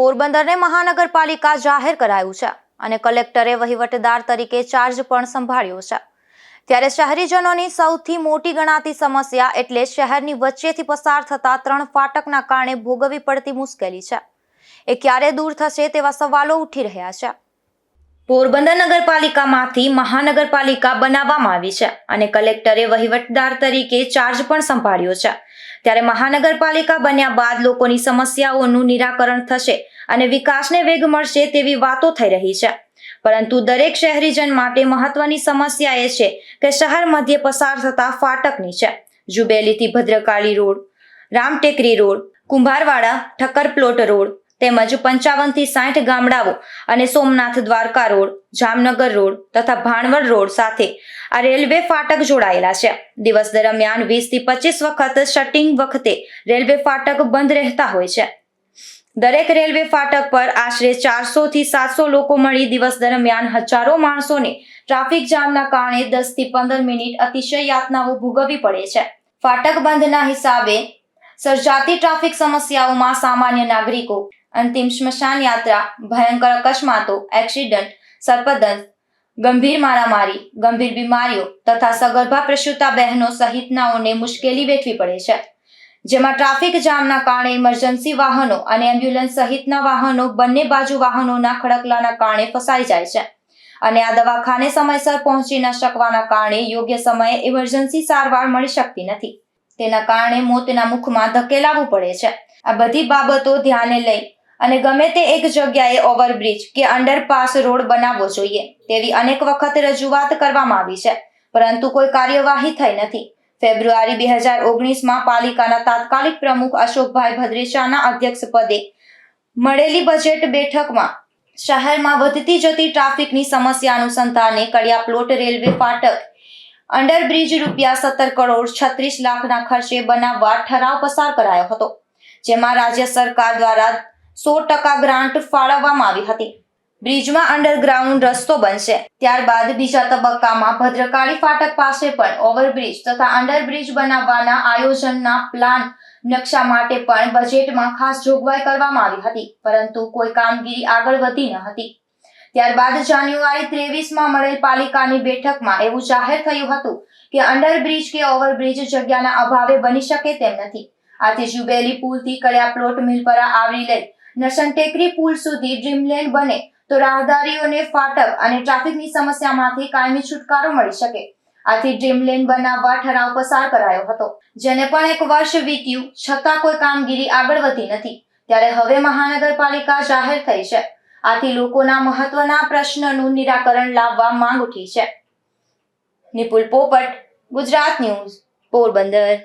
પોરબંદરને મહાનગરપાલિકા જાહેર કરાયું છે અને કલેક્ટરે વહીવટદાર તરીકે ચાર્જ પણ સંભાળ્યો છે. ત્યારે શહેરીજનોની સૌથી મોટી ગણાતી સમસ્યા એટલે શહેરની વચ્ચેથી પસાર થતા ત્રણ ફાટકના કારણે ભોગવવી પડતી મુશ્કેલી છે. એ ક્યારે દૂર થશે તેવા સવાલો ઉઠી રહ્યા છે. પોરબંદર નગરપાલિકામાંથી મહાનગરપાલિકા બનાવવામાં આવી છે અને કલેક્ટરે વહીવટદાર તરીકે ચાર્જ પણ સંભાળ્યો છે. ત્યારે મહાનગરપાલિકા બન્યા બાદ લોકોની સમસ્યાઓનું નિરાકરણ થશે અને વિકાસને વેગ મળશે તેવી વાતો થઈ રહી છે. પરંતુ દરેક શહેરીજન માટે મહત્વની સમસ્યા એ છે કે શહેર મધ્યે પસાર થતા ફાટકની છે. જુબેલીથી Bhadrakali road, Ramtekri road, Kumbharwada, Thakkar plot road તેમજ પંચાવનથી સાઠ ગામડાઓ અને સોમનાથ દ્વારકા રોડ, જામનગર રોડ તથા ભાણવડ રોડ સાથે આ રેલવે ફાટક જોડાયેલા છે. દિવસ દરમિયાન વીસથી પચીસ વખત શટિંગ વખતે રેલવે ફાટક બંધ રહેતા હોય છે. દરેક રેલવે ફાટક પર આશરે ચારસો થી સાતસો લોકો મળી દિવસ દરમિયાન હજારો માણસોને ટ્રાફિક જામના કારણે દસથી પંદર મિનિટ અતિશય યાતનાઓ ભોગવવી પડે છે. ફાટક બંધના હિસાબે સર્જાતી ટ્રાફિક સમસ્યાઓમાં સામાન્ય નાગરિકો અંતિમ સ્મશાન યાત્રા ભયંકર અકસ્માતો, એક્સિડન્ટ સર્પદંશ ગંભીર મારામારી, ગંભીર બીમારીઓ તથા સગર્ભા પ્રસૂતા બહેનો સહિતનાઓને મુશ્કેલી વેઠવી પડે છે. જેમાં ટ્રાફિક જામના કારણે ઇમરજન્સી વાહનો અને એમ્બ્યુલન્સ સહિતના વાહનો બંને બાજુ વાહનોના ખડકલાના કારણે ફસાઈ જાય છે અને આ દવાખાને સમયસર પહોંચી ન શકવાના કારણે યોગ્ય સમયે ઇમરજન્સી સારવાર મળી શકતી નથી. તેના કારણે મોતના મુખમાં ધકેલાવવું પડે છે. આ બધી બાબતો ધ્યાને લઈ અને ગમે તે એક જગ્યાએ ઓવરબ્રિજ કે અંડરપાસ રોડ બનાવવો જોઈએ, તેવી અનેક વખત રજૂઆત કરવામાં આવી છે. પરંતુ કોઈ કાર્યવાહી થઈ નથી. ફેબ્રુઆરી બે હજાર ઓગણીસમાં પાલિકાના તાત્કાલિક પ્રમુખ અશોકભાઈ ભદ્રેચાના અધ્યક્ષપદે મળેલી બજેટ બેઠકમાં શહેરમાં વધતી જતી ટ્રાફિકની સમસ્યા અનુસંધાને કડિયા પ્લોટ રેલવે ફાટક અંડરબ્રિજ રૂપિયા સત્તર કરોડ છત્રીસ લાખના ખર્ચે બનાવવા ઠરાવ પસાર કરાયો હતો, જેમાં રાજ્ય સરકાર દ્વારા સો ટકા ગ્રાન્ટ ફાળવવામાં આવી હતી. બ્રિજમાં અંડરગ્રાઉન્ડ રસ્તો બનશે. ત્યારબાદ બીજા તબક્કામાં ભદ્રકાળી ફાટક પાસે પણ ઓવરબ્રિજ તથા અંડરબ્રિજ બનાવવાના આયોજનના પ્લાન નકશા માટે પણ બજેટમાં ખાસ જોગવાઈ કરવામાં આવી હતી, પરંતુ કોઈ કામગીરી આગળ વધી ન હતી. ત્યારબાદ જાન્યુઆરી ત્રેવીસમાં મળેલ પાલિકાની બેઠકમાં એવું જાહેર થયું હતું કે અંડરબ્રિજ કે ઓવરબ્રિજ જગ્યાના અભાવે બની શકે તેમ નથી. આથી જુબેલી પુલથી કડિયા પ્લોટ મિલપરા આવરી લઈ નરસન ટેકરી પુલ સુધી ડ્રીમલેન્ડ બને, તો રાહદારીઓને ફાટક અને ટ્રાફિકની સમસ્યામાંથી કાયમી છુટકારો મળી શકે. આથી ડ્રીમલેન બનાવવા ઠરાવ પસાર કરાયો હતો, જેને પણ એક વર્ષ વીત્યું, છતાં કોઈ કામગીરી આગળ વધી નથી. ત્યારે હવે મહાનગરપાલિકા જાહેર થઈ છે. આથી લોકોના મહત્વના પ્રશ્નનું નિરાકરણ લાવવા માંગ ઉઠી છે. નિપુલ પોપટ, ગુજરાત ન્યૂઝ, પોરબંદર.